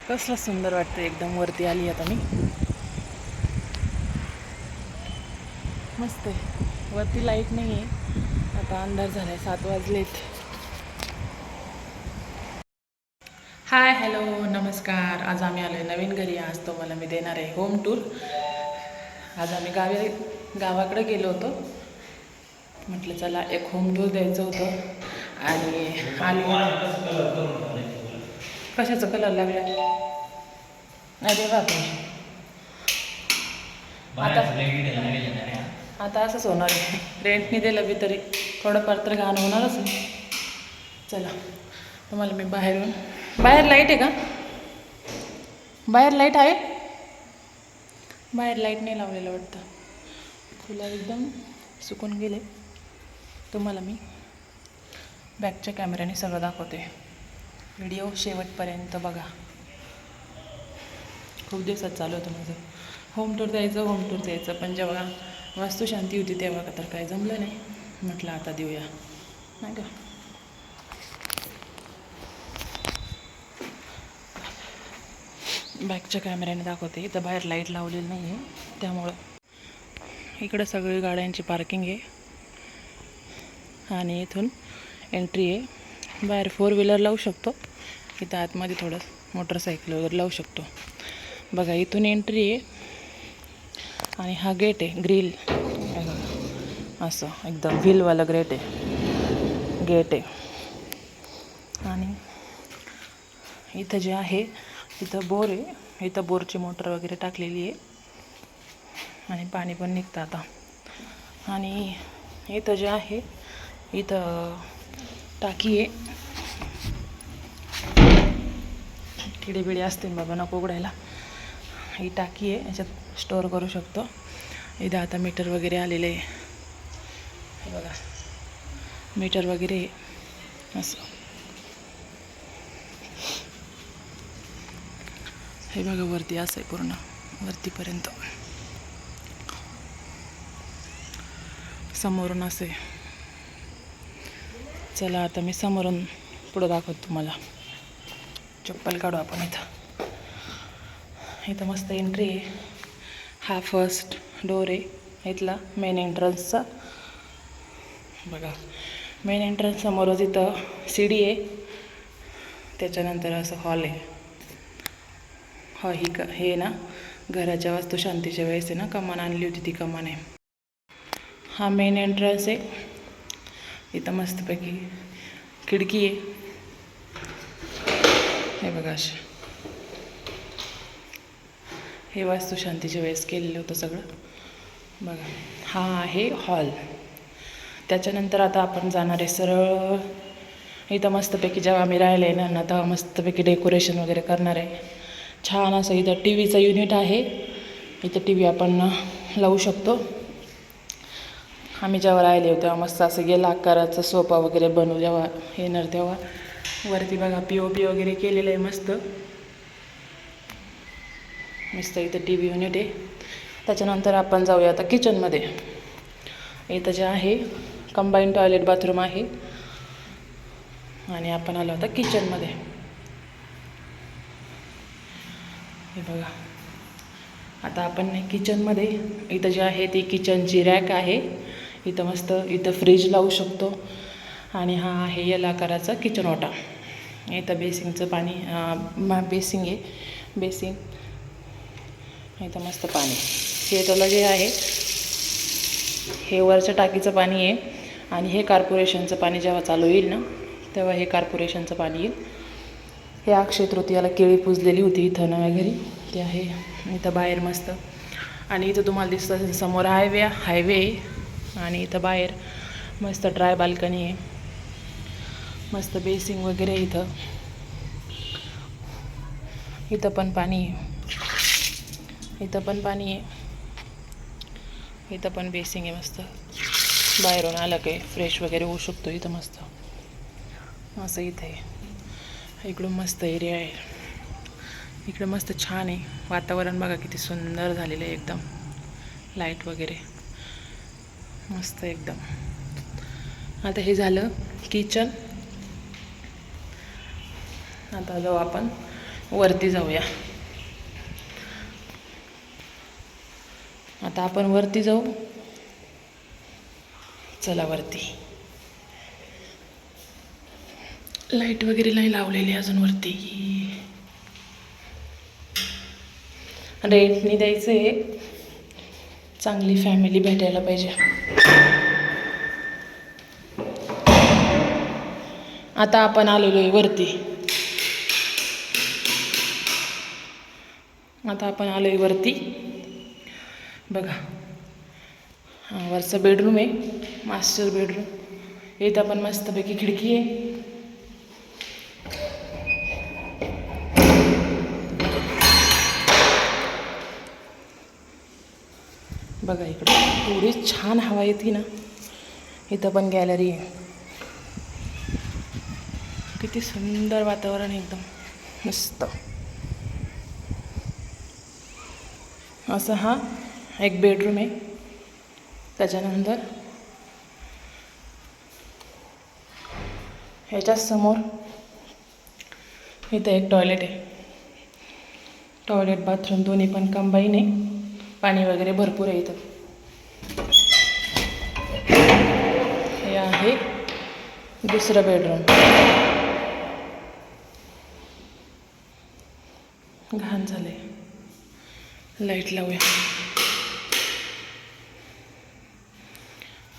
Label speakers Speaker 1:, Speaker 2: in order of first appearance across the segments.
Speaker 1: कसलं सुंदर वाटतं एकदम वरती आली आता मी. मस्त आहे. वरती लाइट नाही आहे आता अंधार झालाय सात वाजलेत. हाय हॅलो नमस्कार. आज आम्ही आलो आहे नवीन घरी. आज मला मी देणार आहे होम टूर आज आम्ही गावी गावाकडे गेलो होतो. म्हटलं चला एक होम टूर द्यायचं होतं. आणि आलो. कशाचा कलर लागला? अरे बापरे आता आता असंच होणार आहे. रेंटने दिलं बी तरी. थोडंफार तर घाण होणारच आहे चला तुम्हाला मी बाहेरून बाहेर लाइट आहे का? बाहेर लाइट आहे? बाहेर लाइट नाही लावलेलं वाटतं. फुलं एकदम सुकून गेले. तुम्हाला मी बॅकच्या कॅमेऱ्याने सगळं दाखवते. व्हिडिओ शेवटपर्यंत बघा. खूप दिवसात चालू होतं माझं. होम टूर द्यायचं होम टूर द्यायचं पण जेव्हा वास्तू शांती होती तेव्हा तर काय जमलं नाही. म्हटलं आता देऊया. नाही का? बॅकच्या कॅमेऱ्याने दाखवते. इथं बाहेर लाइट लावलेली नाही आहे त्यामुळं इकडं सगळी गाड्यांची पार्किंग आहे. आणि इथून एंट्री आहे. बाहेर फोर व्हीलर लावू शकतो. इथं आतमध्ये थोडं मोटरसायकल वगैरे लावू शकतो. बघा इथून एंट्री आहे. आणि हा गेट आहे ग्रिल असं एकदम व्हीलवाला ग्रेट आहे. गेट आहे. आणि इथं जे आहे इथं बोर आहे. इथं बोरची मोटर वगैरे टाकलेली आहे. आणि पाणी पण निघतं आता. आणि इथं जे आहे इथं टाकी आहे. किडे बिडे असतील बाबा नको उघडायला. ही टाकी आहे याच्यात स्टोअर करू शकतो. इथं आता मीटर वगैरे आलेले आहे. बघा. मीटर वगैरे आहे. असं. हे बघा वरती असं आहे पूर्ण. वरतीपर्यंत. समोरून असं आहे. चला आता मी समोरून पुढं दाखवतो तुम्हाला. चप्पल काढू आपण इथं. इथं मस्त एंट्री आहे. हा फर्स्ट डोर आहे. इथला मेन एंट्रन्सचा बघा. मेन एंट्रन्स समोरच इथं सीडी आहे. त्याच्यानंतर असं हॉल आहे. हॉ ही क हे ना घराच्या वास्तुशांतीच्या वेळेस आहे ना कमान आणली होती ती कमान. आहे हा मेन एंट्रन्स आहे. इथं मस्तपैकी खिडकी आहे. हे बघा अशा. हे वास्तुशांतीच्या वेळेस केलेलं होतं सगळं. बघा. हा आहे हॉल. त्याच्यानंतर आता आपण जाणार आहे सरळ. इथं मस्तपैकी जेव्हा आम्ही राहिले ना आता तेव्हा मस्तपैकी डेकोरेशन वगैरे करणार आहे. छान असं इथं टी व्हीचं युनिट आहे. इथं टी व्ही आपण लावू शकतो. आम्ही जेव्हा राहिले तेव्हा मस्त असं गेला आकाराचा सोफा वगैरे बनवू जेव्हा येणार तेव्हा. वरती बघा पी ओ पी वगैरे केलेलं आहे मस्त. मस्त इथं टी व्ही युनिट आहे. त्याच्यानंतर आपण जाऊया आता किचनमध्ये इथं जे आहे कंबाईन टॉयलेट बाथरूम आहे. आणि आपण आलो आता किचनमध्ये हे बघा. आता आपण किचनमध्ये इथं जे आहे ती किचनची रॅक आहे. इथं मस्त इथं फ्रीज लावू शकतो. आणि हा आहे यल आकाराचा किचन ओटा. इथं बेसिंगचं पाणी बेसिंग आहे. बेसिंग इथं मस्त पाणी. थिएटरला जे आहे हे वरच्या टाकीचं पाणी आहे. आणि हे कार्पोरेशनचं पाणी जेव्हा चालू येईल ना तेव्हा हे कार्पोरेशनचं पाणी येईल. हे अक्षय तृतीयाला केळी पुजलेली होती इथं नव्या घरी. ते आहे. इथं बाहेर मस्त. आणि इथं तुम्हाला दिसतं असेल समोर हायवे हायवे आहे. आणि इथं बाहेर मस्त ड्राय बाल्कनी आहे. मस्त बेसिंग वगैरे इथं. इथं पण पाणी आहे. इथं पण पाणी आहे. इथं पण बेसिंग आहे मस्त. बाहेरून आलं काही फ्रेश वगैरे होऊ शकतो इथं मस्त. असं इथं आहे. इकडून मस्त एरिया आहे. इकडं मस्त छान आहे. वातावरण बघा किती सुंदर झालेलं आहे एकदम. लाइट वगैरे. मस्त एकदम. आता हे झालं किचन आता जाऊ आपण. वरती जाऊया. आता आपण वरती जाऊ. चला वरती. लाइट वगैरे नाही लावलेली अजून वरती. रेंटनी द्यायचं आहे. चांगली फॅमिली भेटायला पाहिजे. आता आपण आलेलो आहे वरती. आता आपण आलो आहे वरती. बघा. हां वरचा बेडरूम आहे. मास्टर बेडरूम इथं पण मस्तपैकी खिडकी आहे. बघा इकडे. एवढी छान हवा येते ना. इथं पण गॅलरी आहे. किती सुंदर वातावरण आहे एकदम. मस्त. असं हा एक बेडरूम आहे. त्याच्यानंतर ह्याच्याच समोर इथं एक टॉयलेट आहे. टॉयलेट बाथरूम दोन्ही पण कंबाईन आहे. पाणी वगैरे भरपूर आहे इथं. हे आहे दुसरं बेडरूम घाण झाले लाइट लावूया.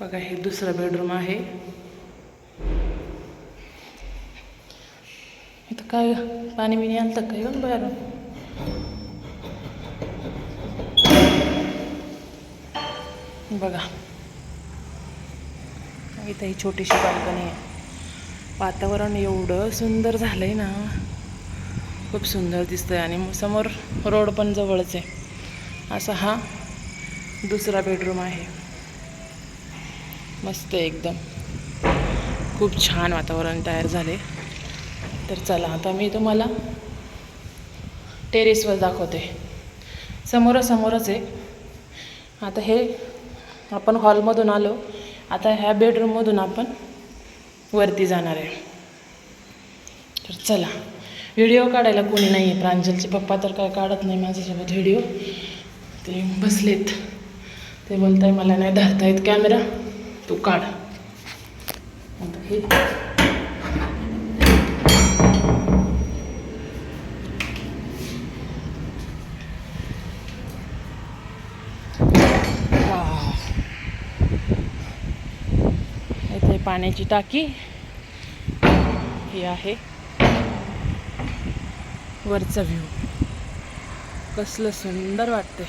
Speaker 1: बघा हे दुसरं बेडरूम आहे. इथं काय पाणी बिणी आलं काय घेऊन बाहेर बघा. इथं ही छोटीशी बाल्कनी आहे. वातावरण एवढं सुंदर झालं आहे ना. खूप सुंदर दिसतंय आणि समोर रोड पण जवळच आहे. असा हा दुसरा बेडरूम आहे. मस्त आहे एकदम. खूप छान वातावरण तयार झाले. तर चला आता मी तुम्हाला टेरेसवर दाखवते. समोरासमोरच आहे. आता हे आपण हॉलमधून आलो. आता ह्या बेडरूममधून आपण वरती जाणार आहे. तर चला व्हिडिओ काढायला कोणी नाही आहे प्रांजलचे पप्पा तर काय काढत नाही माझ्यासोबत व्हिडिओ ते बसलेत. ते बोलताय मला नाही धरता येत कॅमेरा तू काढ. आता हे. पाण्याची टाकी. ही आहे. वरचा व्ह्यू कसलं सुंदर वाटते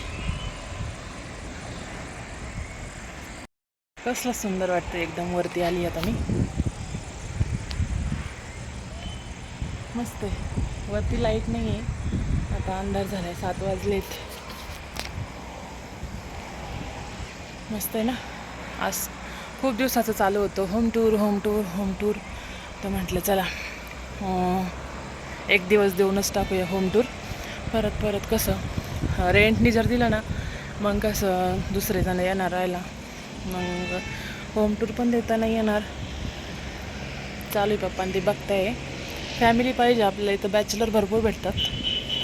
Speaker 1: कसलं सुंदर वाटतं एकदम वरती आली आता मी. मस्त आहे. वरती लाइट नाही आहे आता अंधार झालाय सात वाजलेत. मस्त आहे ना? आज खूप दिवसाचं चालू होतं. Home tour home tour home tour तर म्हटलं चला एक दिवस देऊनच टाकूया होम टूर परत परत कसं? रेंटनी जर दिलं ना मग कसं दुसरे जण येणार राहायला? मग होम टूर पण देता नाही येणार. चालू आहे पप्पा ते बघताय. फॅमिली पाहिजे आपल्याला इथं बॅचलर भरपूर भेटतात.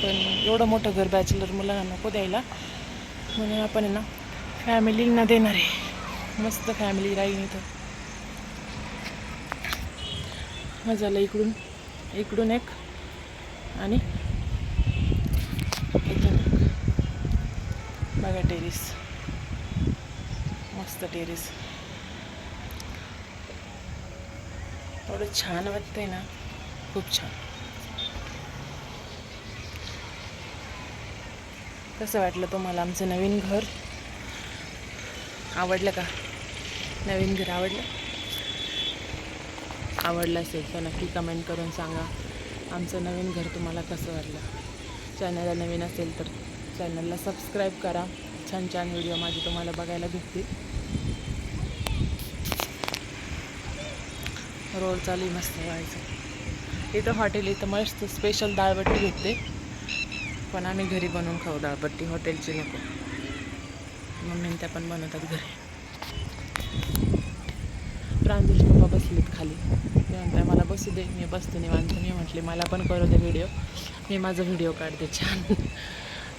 Speaker 1: पण एवढं मोठं घर बॅचलर मुलांना नको द्यायला. म्हणून आपण आहे ना फॅमिलींना देणार आहे. मस्त फॅमिली राहील इथं. मजा आलं इकडून इकडून एक आणि बघा टेरिस मस्त टेरेस. एवढं छान वाटतंय ना. खूप छान. कसं वाटलं तुम्हाला आमचं नवीन घर? आवडलं का? नवीन घर आवडलं? आवडलं असेल तर नक्की कमेंट करून सांगा. आमचं नवीन घर तुम्हाला कसं वाटलं? चॅनलला नवीन असेल तर चॅनलला सबस्क्राईब करा. छान छान व्हिडिओ माझे तुम्हाला बघायला भेटतील. रोड चालू आहे मस्त व्हायचं. इथं हॉटेल इथं मस्त स्पेशल दाळबट्टी घेते पण आम्ही घरी बनवून खाऊ दाळबट्टी हॉटेलची नको. मम्मीने त्या पण बनवतात घरी. प्रांजल पप्पा बसलेत खाली. ते म्हणताय मला बसू दे मी बसते निवांत. मी म्हटले मला पण करू दे व्हिडिओ मी माझा व्हिडिओ काढते छान.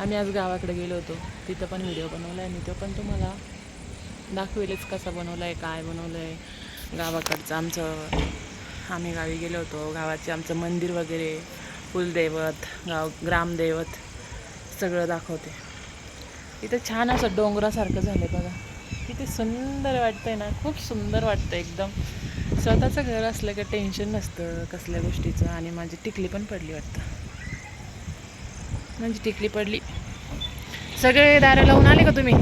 Speaker 1: आम्ही आज गावाकडे गेलो होतो. तिथं पण व्हिडिओ बनवला आहे मी तो पण तुम्हाला दाखवेलच कसा बनवला आहे काय बनवलं आहे गावाकडचं आमचं आम्ही गावी गेलो होतो. गावाचे आमचं मंदिर वगैरे कुलदैवत गाव ग्रामदैवत सगळं दाखवते. इथं छान असं डोंगरासारखं झालं बघा. किती सुंदर वाटतंय ना. खूप सुंदर वाटतं एकदम. स्वतःचं घर असलं का टेन्शन नसतं कसल्या गोष्टीचं. आणि माझी टिकली पण पडली वाटतं. म्हणजे टिकली पडली. सगळे दारं लावून आले का तुम्ही?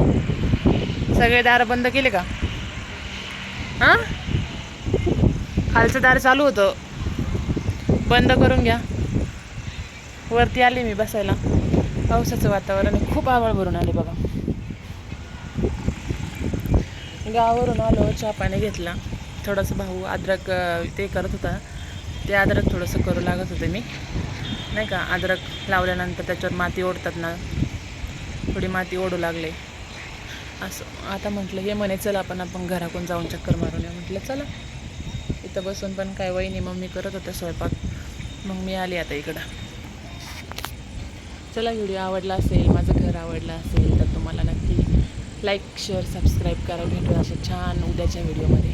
Speaker 1: सगळे दारं बंद केले का? हां? खालचं दार चालू होतं. बंद करून घ्या. वरती आले मी बसायला. पावसाचं वातावरण खूप आवड भरून आले बघा. गावावरून आलो चहा पाणी घेतला. थोडंसं भाऊ अद्रक ते करत होता. ते अद्रक थोडंसं करू लागत होते मी. नाही का? अद्रक लावल्यानंतर त्याच्यावर माती ओढतात ना. थोडी माती ओढू लागले. असं. आता म्हटलं हे म्हणे चला आपण आपण घराकडून जाऊन चक्कर मारून येऊ. म्हटलं चला. इथं बसून पण काय वहिनी मम्मी करत होत्या स्वयंपाक. मग मी आली आता इकडं. चला व्हिडिओ आवडला असेल माझं घर आवडलं असेल तर तुम्हाला नक्की लाईक शेअर सबस्क्राईब करा. भेटू अशा छान उद्याच्या व्हिडिओमध्ये.